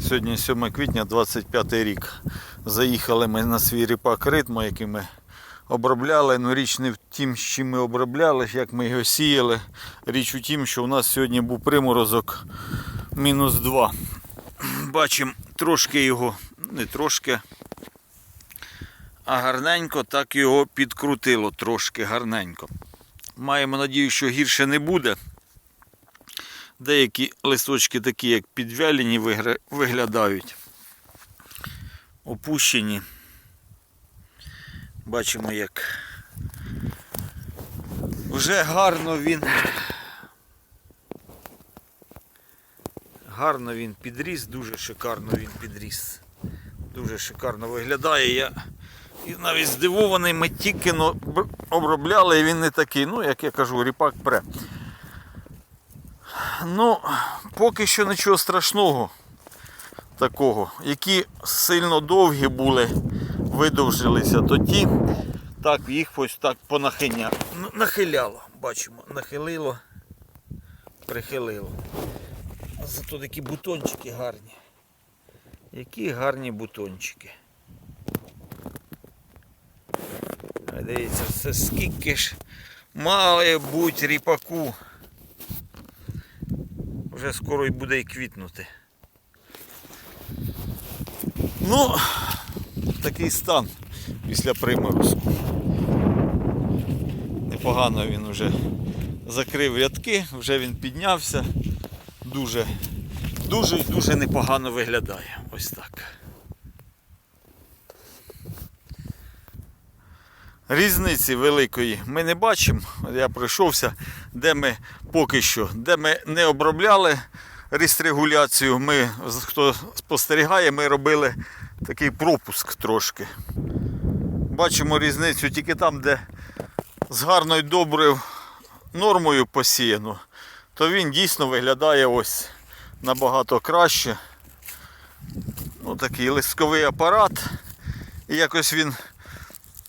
Сьогодні 7 квітня 25 рік. Заїхали ми на свій ріпак ритма, який ми обробляли. Ну річ не в тім, з чим ми обробляли, як ми його сіяли. Річ у тім, що у нас сьогодні був приморозок мінус 2. Бачимо трошки його, не трошки, а гарненько так його підкрутило трошки гарненько. Маємо надію, що гірше не буде. Деякі листочки такі, як підвялені, виглядають. Опущені. Бачимо, як вже гарно він. Гарно він підріс, дуже шикарно він підріс. Дуже шикарно виглядає. Я і навіть здивований, ми тільки обробляли, і він не такий. Ну, як я кажу, ріпак пре. Ну, поки що нічого страшного такого. Які сильно довгі були, видовжилися, то ті так їх ось так понахиня... ну, нахиляло. Бачимо, нахилило, прихилило. Зато такі бутончики гарні. Які гарні бутончики. Дивіться, це скільки ж має бути ріпаку. Вже скоро і буде і квітнути. Ну, такий стан після приморозку. Непогано він вже закрив рядки, вже він піднявся. Дуже, дуже і дуже непогано виглядає. Ось так. Різниці великої ми не бачимо. Я пройшовся, де ми поки що, де ми не обробляли рестрегуляцію. Ми, хто спостерігає, ми робили такий пропуск трошки. Бачимо різницю тільки там, де з гарною доброю нормою посіяно, то він дійсно виглядає ось набагато краще. Ну, такий листковий апарат. І якось він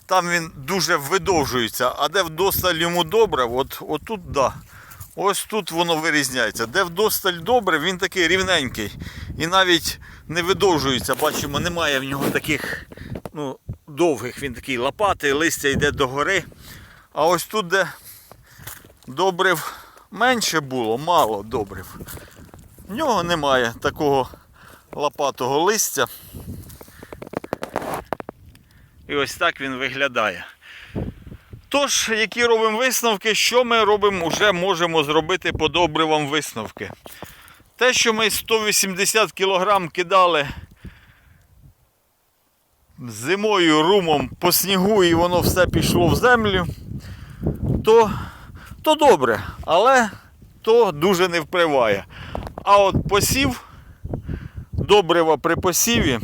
там він дуже видовжується, а де вдосталь йому добре, от, от тут да. Ось тут воно вирізняється. Де вдосталь добре, він такий рівненький. І навіть не видовжується. Бачимо, немає в нього таких ну, довгих, він такий лопатий, листя йде догори. А ось тут, де добрив менше було, мало добрив. В нього немає такого лопатого листя. І ось так він виглядає. Тож, які робимо висновки, що ми робимо, вже можемо зробити по добривам висновки. Те, що ми 180 кг кидали зимою румом по снігу і воно все пішло в землю, то, то добре, але то дуже не впливає. А от посів, добрива при посіві,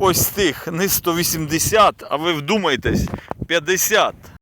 ось тих не 180, а ви вдумайтесь, 50.